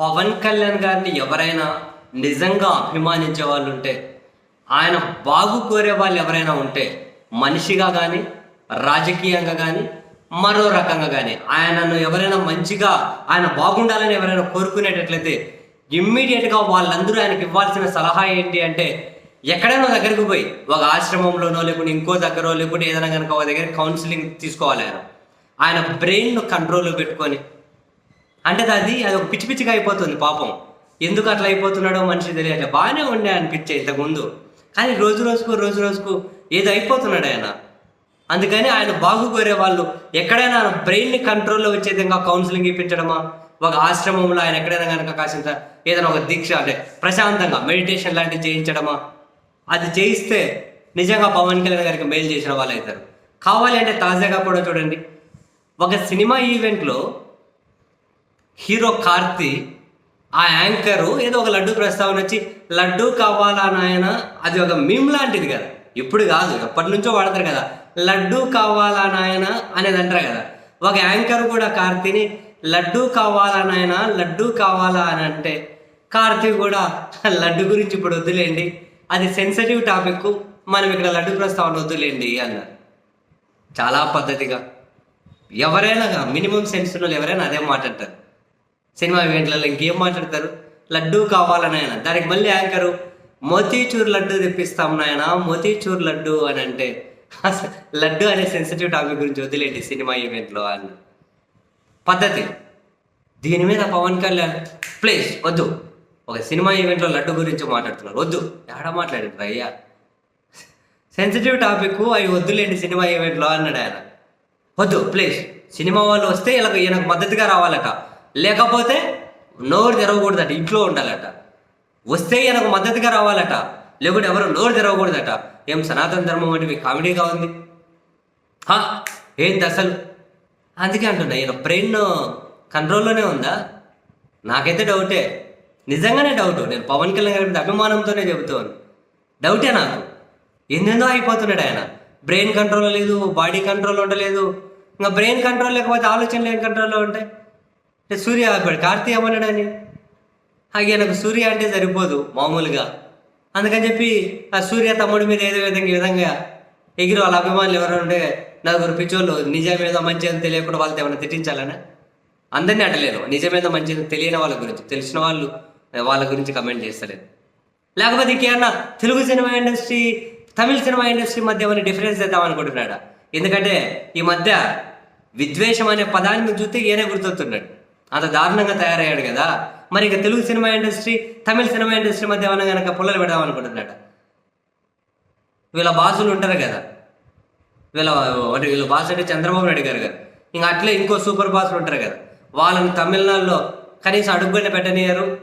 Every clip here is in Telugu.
పవన్ కళ్యాణ్ గారిని ఎవరైనా నిజంగా అభిమానించే వాళ్ళు ఉంటే ఆయన బాగు కోరే వాళ్ళు ఎవరైనా ఉంటే మనిషిగా కానీ రాజకీయంగా కానీ మరో రకంగా కానీ ఆయనను ఎవరైనా మంచిగా ఆయన బాగుండాలని ఎవరైనా కోరుకునేటట్లయితే ఇమ్మీడియట్గా వాళ్ళందరూ ఆయనకి ఇవ్వాల్సిన సలహా ఏంటి అంటే ఎక్కడైనా దగ్గరికి పోయి ఒక ఆశ్రమంలోనో లేకుంటే ఇంకో దగ్గర లేకుంటే ఏదైనా కనుక ఒక దగ్గర కౌన్సిలింగ్ తీసుకోవాలి ఆయన. ఆయన బ్రెయిన్ను కంట్రోల్లో పెట్టుకొని అంటే అది అది ఒక పిచ్చి పిచ్చిగా అయిపోతుంది పాపం. ఎందుకు అట్లా అయిపోతున్నాడో మనిషి తెలియట్లే. బాగానే ఉండే అనిపించే ఇంతకుముందు. కానీ రోజు రోజుకు రోజు రోజుకు ఏదో అయిపోతున్నాడు ఆయన. అందుకని ఆయన బాగు కోరే వాళ్ళు ఎక్కడైనా బ్రెయిన్ని కంట్రోల్లో వచ్చే విధంగా కౌన్సిలింగ్ ఇప్పించడమా? ఒక ఆశ్రమంలో ఆయన ఎక్కడైనా కనుక కాసింత ఏదైనా ఒక దీక్ష అంటే ప్రశాంతంగా మెడిటేషన్ లాంటివి చేయించడమా? అది చేయిస్తే నిజంగా పవన్ కళ్యాణ్ గారికి మెయిల్ చేసిన వాళ్ళు అవుతారు కావాలి అంటే తాజాగా కూడా చూడండి. ఒక సినిమా ఈవెంట్లో హీరో కార్తీ ఆ యాంకరు ఏదో ఒక లడ్డు ప్రస్తావన వచ్చి లడ్డు కావాలా నాయన? అది ఒక మీమ్ లాంటిది కదా. ఇప్పుడు కాదు ఎప్పటి నుంచో వాడతారు కదా. లడ్డు కావాలా నాయన? అనేది అంటారు కదా. ఒక యాంకర్ కూడా కార్తీని లడ్డు కావాలా నాయన? లడ్డు కావాలా? అని అంటే కార్తీ కూడా లడ్డు గురించి ఇప్పుడు వద్దులేండి. అది సెన్సిటివ్ టాపిక్. మనం ఇక్కడ లడ్డు ప్రస్తావన వద్దులేండి అన్నారు. చాలా పద్ధతిగా. ఎవరైనా మినిమం సెన్స్ ఉన్న వాళ్ళు ఎవరైనా అదే మాట అంటారు. సినిమా ఈవెంట్లలో ఇంకేం మాట్లాడతారు? లడ్డూ కావాలని ఆయన దానికి మళ్ళీ యాంకరు మోతీచూర్ లడ్డు తెప్పిస్తాం నాయన మోతీచూర్ లడ్డు అని అంటే అసలు లడ్డు అనే సెన్సిటివ్ టాపిక్ గురించి వదిలేండి సినిమా ఈవెంట్లో అని పద్ధతి. దీని మీద పవన్ కళ్యాణ్ ప్లీజ్ వద్దు. ఒక సినిమా ఈవెంట్లో లడ్డు గురించి మాట్లాడుతున్నారు. వద్దు. ఎక్కడ మాట్లాడారు అయ్యా సెన్సిటివ్ టాపిక్ అవి వద్దులేండి సినిమా ఈవెంట్లో అన్నాడు ఆయన. వద్దు ప్లీజ్. సినిమా వాళ్ళు వస్తే ఇలా ఈయనకు మద్దతుగా రావాలట. లేకపోతే నోరు తెరవకూడదట ఇంట్లో ఉండాలట. వస్తే ఈయనకు మద్దతుగా రావాలట. లేకుంటే ఎవరు నోరు తెరవకూడదట. ఏం సనాతన ధర్మం అంటే మీకు కామెడీగా ఉంది? హా, ఏంటి అసలు? అందుకే అంటున్నా ఈయన బ్రెయిన్ కంట్రోల్లోనే ఉందా? నాకైతే డౌటే. నిజంగానే డౌట్. నేను పవన్ కళ్యాణ్ గారి అభిమానంతోనే చెబుతాను డౌటే నాకు. ఎందెందో అయిపోతున్నాడు ఆయన. బ్రెయిన్ కంట్రోల్ లేదు బాడీ కంట్రోల్ ఉండలేదు. ఇంకా బ్రెయిన్ కంట్రోల్ లేకపోతే ఆలోచనలు ఏం కంట్రోల్లో ఉంటాయి? అంటే సూర్య ఇప్పుడు కార్తీ ఏమన్నాడని అలాగే నాకు సూర్య అంటే సరిపోదు మామూలుగా. అందుకని చెప్పి ఆ సూర్య తమ్ముడి మీద ఏదో విధంగా ఈ విధంగా ఎగిరి వాళ్ళ అభిమానులు ఎవరు ఉంటే నలుగురు పిచ్చోళ్ళు నిజమేదో మంచిదని తెలియకుండా వాళ్ళతో ఏమైనా తిట్టించాలనా? అందరినీ అంటలేను నిజమేదో మంచి తెలియని వాళ్ళ గురించి తెలిసిన వాళ్ళు వాళ్ళ గురించి కమెంట్ చేస్తలేదు. లేకపోతే ఇంకేమన్నా Telugu cinema industry Tamil cinema industry మధ్య ఏమైనా డిఫరెన్స్ చేద్దాం అనుకుంటున్నాడా? ఎందుకంటే ఈ మధ్య విద్వేషం అనే పదాన్ని చూస్తే ఈయనే గుర్తొస్తున్నాడు. అంత దారుణంగా తయారయ్యాడు కదా. మరి ఇక Telugu cinema industry Tamil cinema industry మధ్య ఏమైనా కనుక పుల్లలు పెడదామనుకుంటున్నాడు వీళ్ళ బాసులు ఉంటారు కదా. వీళ్ళ వీళ్ళ బాస్ అంటే చంద్రబాబు నాయుడు గారు కదా. ఇంకా అట్లే ఇంకో సూపర్ బాసులు ఉంటారు కదా. వాళ్ళని తమిళనాడులో కనీసం అడుగుగానే పెట్టనియరు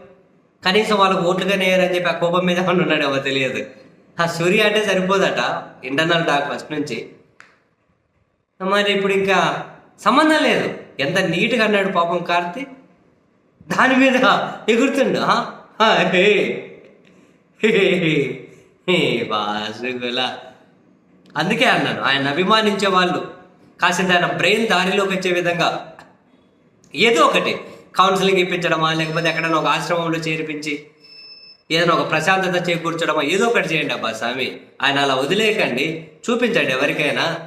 కనీసం వాళ్ళకు ఓట్లుగానే వేయరు అని చెప్పి ఆ కోపం మీద ఏమన్నా ఉన్నాడేమో తెలియదు. ఆ సూర్య అంటే సరిపోదట ఇంటర్నల్ టాక్ ఫస్ట్ నుంచి. మరి ఇప్పుడు ఇంకా సంబంధం లేదు. ఎంత నీట్గా అన్నాడు పాపం కార్తి. దాని మీద ఎగురుతుండు. ఆ? హే. హే, హే, వాసుగుల. అందుకే అన్నాను ఆయన అభిమానించే వాళ్ళు. కాసింత ఆయన బ్రెయిన్ దారిలోకి వచ్చే విధంగా. ఏదో ఒకటి కౌన్సిలింగ్ ఇప్పించడమా లేకపోతే ఎక్కడైనా ఒక ఆశ్రమంలో చేర్పించి ఏదైనా ఒక ప్రశాంతత చేకూర్చడమా ఏదో ఒకటి చేయండి అబ్బా స్వామి. ఆయన అలా వదిలేయకండి చూపించండి ఎవరికైనా.